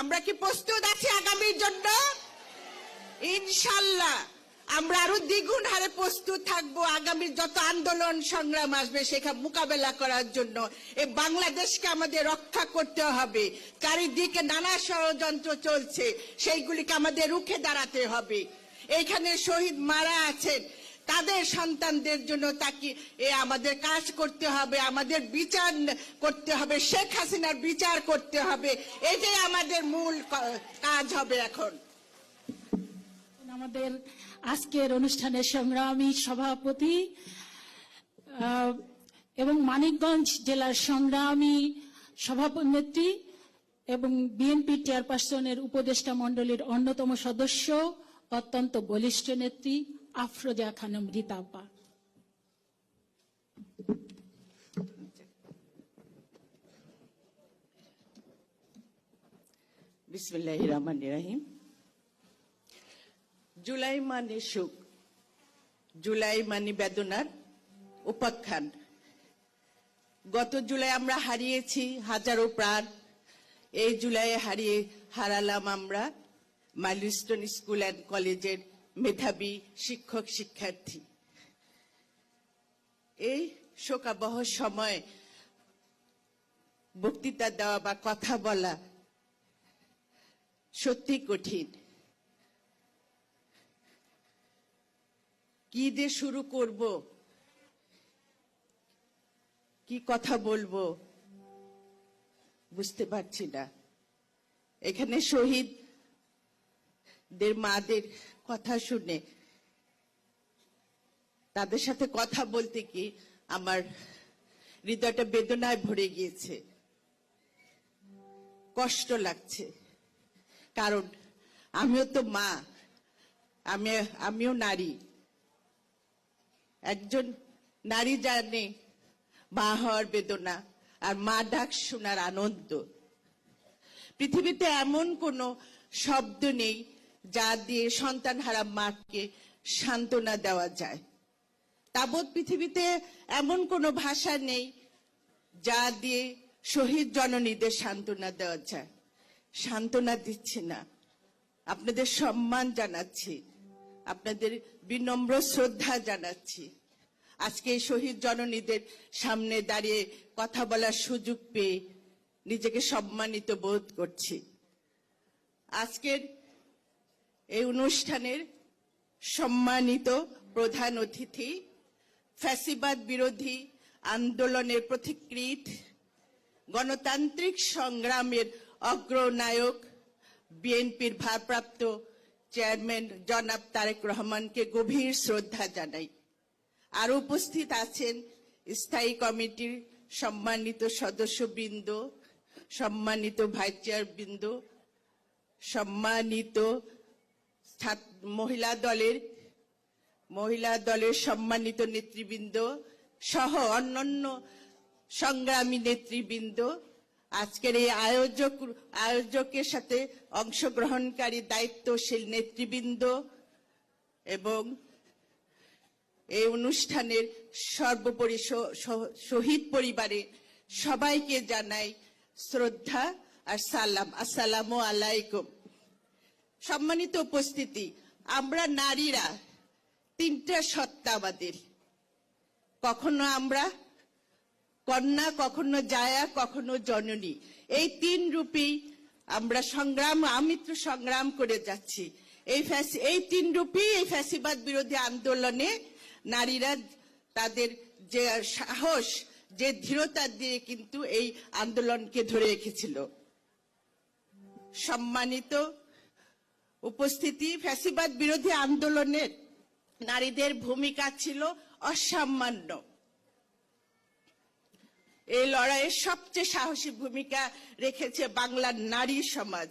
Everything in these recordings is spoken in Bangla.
আমরা কি প্রস্তুত আছি আগামীর জন্য? ইনশাল্লাহ। আমরা আরও দ্বিগুণ হারে প্রস্তুত থাকব আগামী যত আন্দোলন সংগ্রাম আসবে সেখানে মোকাবেলা করার জন্য। এই বাংলাদেশকে আমাদের রক্ষা করতে হবে। চারিদিকে নানা ষড়যন্ত্র চলছে, সেইগুলিকে আমাদের রুখে দাঁড়াতে হবে। এইখানে শহীদ মারা আছেন তাদের সন্তানদের জন্য তাকে, এ আমাদের কাজ করতে হবে, আমাদের বিচার করতে হবে, শেখ হাসিনার বিচার করতে হবে। এটাই আমাদের মূল কাজ হবে এখন। আমাদের আজকের অনুষ্ঠানের সংগ্রামী সভাপতি এবং মানিকগঞ্জ জেলার সংগ্রামী সভাপতি এবং বিএনপি চেয়ারপারসনের উপদেষ্টা মণ্ডলীর অন্যতম সদস্য, অত্যন্ত বলিষ্ঠ নেত্রী। আফরোজা খানম রিতাব্বা বিসমিল্লাহ রহমান রাহিম। জুলাই মানে সুখ, জুলাই মানে বেদনার উপাখ্যান। গত জুলাই আমরা হারিয়েছি হাজারো প্রাণ। এই জুলাইয়ে হারিয়ে হারালাম আমরা মাইলস্টোন স্কুল অ্যান্ড কলেজের মেধাবী শিক্ষক, শিক্ষার্থী। এই শোকাবহ সময় বক্তৃতা দেওয়া বা কথা বলা সত্যি কঠিন। কি দিয়ে শুরু করব? কি কথা বলব? বুঝতে পারছি না। এখানে শহীদদের মাদের কথা শুনে। তাদের সাথে কথা বলতে কি আমার হৃদয়টা বেদনায় ভরে গিয়েছে। কষ্ট লাগছে। কারণ আমিও তো মা। আমি, আমিও নারী। একজন নারী জানে মা হওয়ার বেদনা আর মা ডাক শোনার আনন্দ। পৃথিবীতে এমন কোনো শব্দ নেই যা দিয়ে সন্তান হারা মাকে সান্ত্বনা দেওয়া যায়। তাবৎ পৃথিবীতে এমন কোনো ভাষা নেই যা দিয়ে শহীদ জননীদের সান্ত্বনা দেওয়া যায়। সান্ত্বনা দিচ্ছি না। আপনাদের সম্মান জানাচ্ছি। আপনাদের বিনম্র শ্রদ্ধা জানাচ্ছি। আজকে শহীদ জননীদের সামনে দাঁড়িয়ে কথা বলার সুযোগ পেয়ে নিজেকে সম্মানিত বোধ করছি। আজকের এই অনুষ্ঠানের সম্মানিত প্রধান অতিথি, ফ্যাসিবাদ বিরোধী আন্দোলনের প্রতিকৃত গণতান্ত্রিক সংগ্রামের অগ্রনায়ক বিএনপির ভারপ্রাপ্ত চেয়ারম্যান জনাব তারেক রহমানকে গভীর শ্রদ্ধা জানাই। আর উপস্থিত আছেন স্থায়ী কমিটির সম্মানিত সদস্যবৃন্দ, সম্মানিত ভাইস চেয়ারবৃন্দ, সম্মানিত মহিলা দলের মহিলা দলের সম্মানিত নেতৃবৃন্দ সহ অন্যান্য সংগ্রামী নেতৃবৃন্দ, আজকের এই আয়োজক, আয়োজকের সাথে অংশগ্রহণকারী দায়িত্বশীল নেতৃবৃন্দ এবং এই অনুষ্ঠানের সর্বোপরি শহীদ পরিবারে সবাইকে জানাই শ্রদ্ধা আর সালাম। আসসালামু আলাইকুম। সম্মানিত উপস্থিতি, আমরা নারীরা তিনটা সত্তা আমাদের। কখনো আমরা কন্যা, কখনো জায়া, কখনো জননী। এই তিন রূপেই আমরা সংগ্রাম আমি তো সংগ্রাম করে যাচ্ছি। এই ফ্যাসি, এই তিন রূপেই এই ফ্যাসিবাদ বিরোধী আন্দোলনে নারীরা তাদের যে সাহস, যে দৃঢ়তা দিয়ে কিন্তু এই আন্দোলনকে ধরে রেখেছিল। সম্মানিত উপস্থিতি ফ্যাসিবাদ বিরোধী আন্দোলনের নারীদের ভূমিকা ছিল অসামান্য। এই লড়াইয়ে সবচেয়ে সাহসী ভূমিকা রেখেছে বাংলার নারী সমাজ।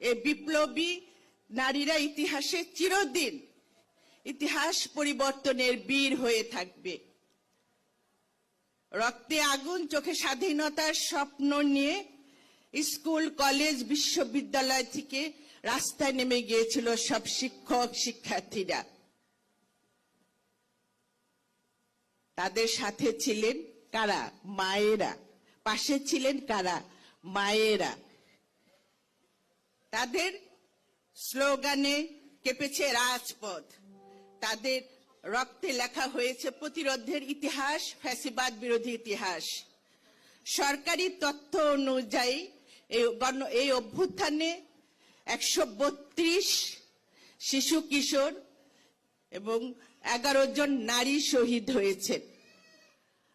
এ বিপ্লবী নারীরা ইতিহাসে চিরদিন ইতিহাস পরিবর্তনের বীর হয়ে থাকবে। রক্তে আগুন, চোখে স্বাধীনতার স্বপ্ন নিয়ে স্কুল, কলেজ, বিশ্ববিদ্যালয় থেকে রাস্তায় নেমে গিয়েছিল সব শিক্ষক, শিক্ষার্থীরা। তাদের সাথে ছিলেন কারা? মায়েরা। পাশে ছিলেন কারা? মায়েরা। তাদের স্লোগানে কেঁপেছে রাজপথ। তাদের রক্তে লেখা হয়েছে প্রতিরোধের ইতিহাস, ফ্যাসিবাদ বিরোধী ইতিহাস। সরকারি তথ্য অনুযায়ী এই অভ্যুত্থানে একশো বত্রিশ শিশু কিশোর এবং এগারো জন নারী শহীদ হয়েছেন।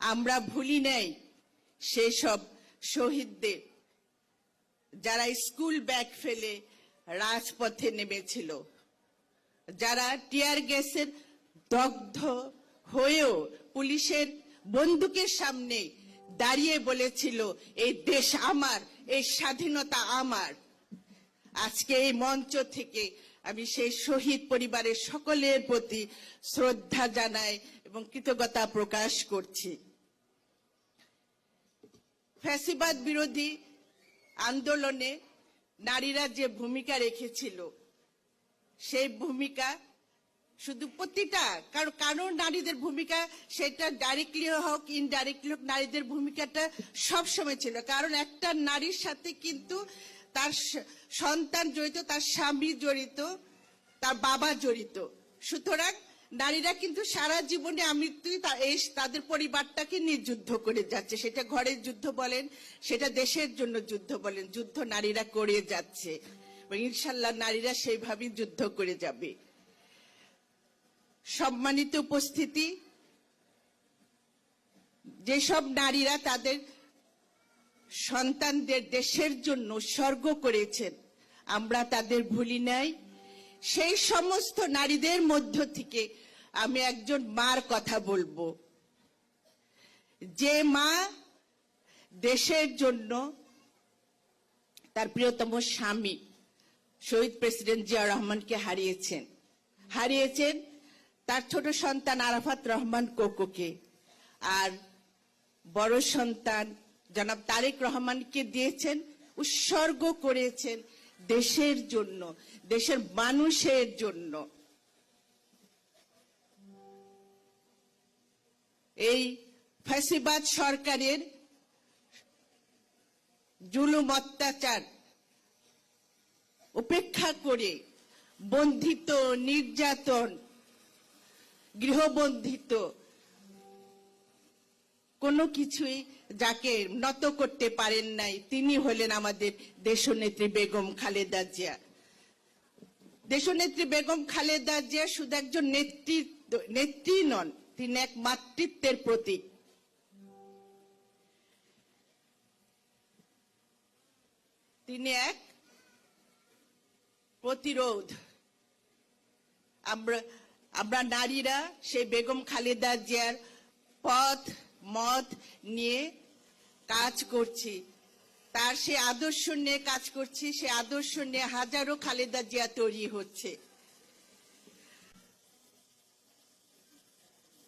আমরা ভুলি নাই সেসব শহীদদের। যারা স্কুল ব্যাগ ফেলে রাজপথে নেমেছিল, যারা টিয়ার গ্যাসের দগ্ধ হয়েও পুলিশের বন্দুকের সামনে দাঁড়িয়ে বলেছিল, এই দেশ আমার, এই স্বাধীনতা আমার। আজকে এই মঞ্চ থেকে আমি সেই শহীদ পরিবারের সকলের প্রতি শ্রদ্ধা জানাই এবং কৃতজ্ঞতা প্রকাশ করছি। ফ্যাসিবাদ বিরোধী আন্দোলনে নারীরা যে ভূমিকা রেখেছিল, সেই ভূমিকা শুধু প্রতিটা কারণ কারণ নারীদের ভূমিকা সেটা ডাইরেক্টলি হোক ইনডাইরেক্টলি হোক, নারীদের ভূমিকাটা সবসময় ছিল। কারণ একটা নারীর সাথে কিন্তু তার সন্তান জড়িত, তার স্বামী জড়িত, তার বাবা জড়িত। সুতরাং নারীরা কিন্তু সারা জীবনে আমৃত্যুই তাদের পরিবারটাকে নিয়ে যুদ্ধ করে যাচ্ছে। সেটা ঘরের যুদ্ধ বলেন, সেটা দেশের জন্য যুদ্ধ বলেন, যুদ্ধ নারীরা করে যাচ্ছে। ইনশাল্লাহ নারীরা সেইভাবেই যুদ্ধ করে যাবে। সম্মানিত উপস্থিতি, যেসব নারীরা তাদের সন্তানদের দেশের জন্য স্বর্গ করেছেন। আমরা তাদের ভুলি নাই। সেই সমস্ত নারীদের মধ্য থেকে আমি একজন মার কথা বলব। যে মা দেশের জন্য তার প্রিয়তম স্বামী শহীদ প্রেসিডেন্ট জিয়া রহমানকে হারিয়েছেন। হারিয়েছেন তার ছোট সন্তান আরাফাত রহমান কোকোকে। আর বড় সন্তান জনাব তারেক রহমানকে দিয়েছেন, উৎসর্গ করেছেন দেশের জন্য, দেশের মানুষের জন্য। এই ফ্যাসিবাদ সরকারের জুলুম অত্যাচার উপেক্ষা করে বন্ধিত, নির্যাতন, গৃহবন্ধিত কোনো কিছুই যাকে নত করতে পারেন নাই। তিনি হলেন আমাদের দেশনেত্রী বেগম খালেদা জিয়া। দেশনেত্রী বেগম খালেদা জিয়া শুধু একজন নেতৃত্ব নেত্রী নন, তিনি এক মাতৃত্বের প্রতীক। তিনি এক প্রতিরোধ। আমরা আমরা নারীরা সেই বেগম খালেদা জিয়ার পথ মত নিয়ে কাজ করছি। তার সে আদর্শ নিয়ে কাজ করছি, সে আদর্শ নিয়ে হাজারো খালেদা জিয়া তৈরি হচ্ছে।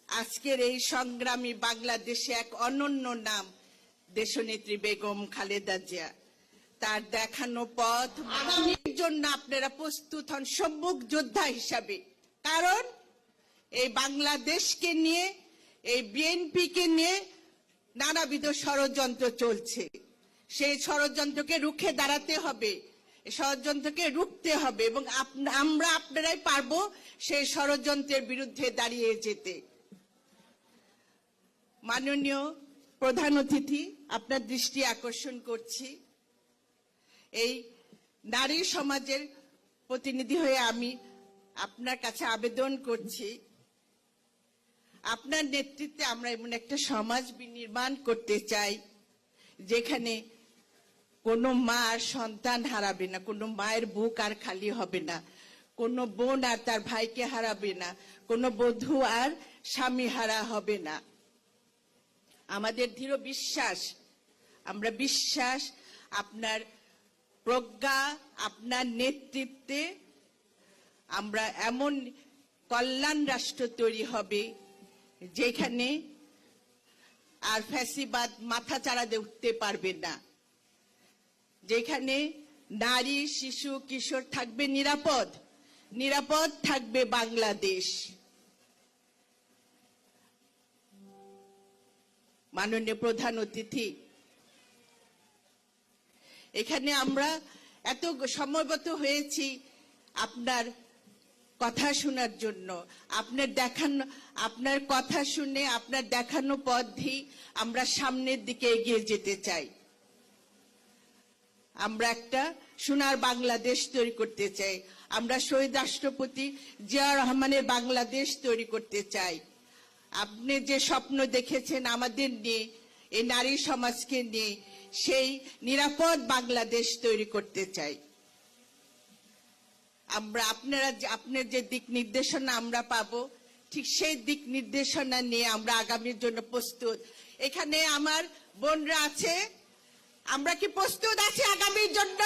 আজকের এই সংগ্রামী বাংলাদেশে এক অনন্য নাম, দেশনেত্রী বেগম খালেদা জিয়া। তার দেখানো পথ, আগামীর জন্য আপনারা প্রস্তুত হন সম্মুখ যোদ্ধা হিসাবে। কারণ এই বাংলাদেশকে নিয়ে এই বিএনপিকে নিয়ে নানাবিধ ষড়যন্ত্র চলছে। সেই ষড়যন্ত্রকে রুখে দাঁড়াতে হবে ষড়যন্ত্রকে রুখতে হবে এবং আমরা আপনারাই পারব সেই ষড়যন্ত্রের বিরুদ্ধে দাঁড়িয়ে যেতে। মাননীয় প্রধান অতিথি, আপনার দৃষ্টি আকর্ষণ করছি। এই নারী সমাজের প্রতিনিধি হয়ে আমি আপনার কাছে আবেদন করছি। আপনার নেতৃত্বে আমরা এমন একটা সমাজ নির্মাণ করতে চাই, যেখানে কোনো মা আর সন্তান হারাবে না, কোনো মায়ের বুক আর খালি হবে না, কোনো বোন আর তার ভাইকে হারাবে না, কোনো বধূ আর স্বামী হারা হবে না। আমাদের দৃঢ় বিশ্বাস, আমরা বিশ্বাস আপনার প্রজ্ঞা, আপনার নেতৃত্বে আমরা এমন কল্যাণ রাষ্ট্র তৈরি হবে যেখানে আর ফ্যাসিবাদ মাথা চাড়া উঠতে পারবে না। যেখানে নারী, শিশু, কিশোর থাকবে নিরাপদ। নিরাপদ থাকবে বাংলাদেশ। মাননীয় প্রধান অতিথি, এখানে আমরা এত সময়গত হয়েছি, আপনার কথা শোনার জন্য। আপনার দেখানো, আপনার কথা শুনে, আপনার দেখানো পথই আমরা সামনের দিকে এগিয়ে যেতে চাই। আমরা একটা সোনার বাংলাদেশ তৈরি করতে চাই। আমরা শহীদ রাষ্ট্রপতি জিয়া রহমানের বাংলাদেশ তৈরি করতে চাই। আপনি যে স্বপ্ন দেখেছেন আমাদের নিয়ে, এই নারী সমাজকে নিয়ে, সেই নিরাপদ বাংলাদেশ তৈরি করতে চাই। আমরা আপনারা আপনার যে দিক নির্দেশনা আমরা পাব, ঠিক সেই দিক নির্দেশনা নিয়ে আমরা আগামীর জন্য প্রস্তুত। এখানে আমার বোনরা আছে। আমরা কি প্রস্তুত আছি আগামীর জন্য?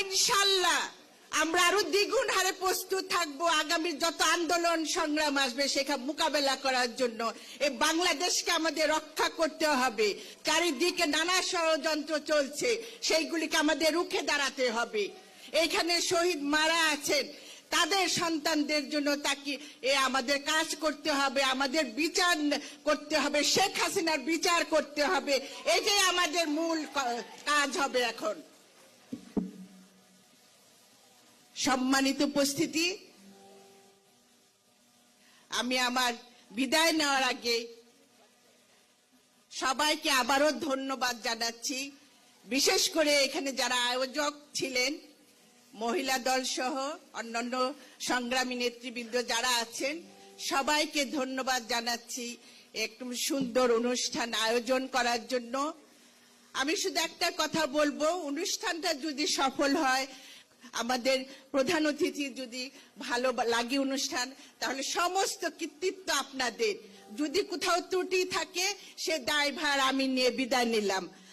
ইনশাল্লাহ। আমরা আরও দ্বিগুণ হারে প্রস্তুত থাকব আগামী যত আন্দোলন সংগ্রাম আসবে সেখানে মোকাবেলা করার জন্য। এই বাংলাদেশকে আমাদের রক্ষা করতে হবে। চারিদিকে নানা ষড়যন্ত্র চলছে, সেইগুলিকে আমাদের রুখে দাঁড়াতে হবে। এখানে শহীদ মারা আছেন। তাদের সন্তানদের জন্য তাকে, এ আমাদের কাজ করতে হবে, আমাদের বিচার করতে হবে, শেখ হাসিনার বিচার করতে হবে। এটাই আমাদের মূল কাজ হবে এখন। সম্মানিত উপস্থিতি, আমি আমার বিদায় নেওয়ার আগে সবাইকে আবারও ধন্যবাদ জানাচ্ছি। বিশেষ করে এখানে যারা আয়োজক ছিলেন মহিলা দল সহ অন্যান্য সংগ্রামী নেতৃবৃন্দ যারা আছেন, সবাইকে ধন্যবাদ জানাচ্ছি একটু সুন্দর অনুষ্ঠান আয়োজন করার জন্য। আমি শুধু একটা কথা বলব, অনুষ্ঠানটা যদি সফল হয়, আমাদের প্রধান অতিথি যদি ভালো লাগে অনুষ্ঠান, তাহলে সমস্ত কৃতিত্ব আপনাদের। যদি কোথাও ত্রুটি থাকে, সে দায়ভার আমি নিয়ে বিদায় নিলাম।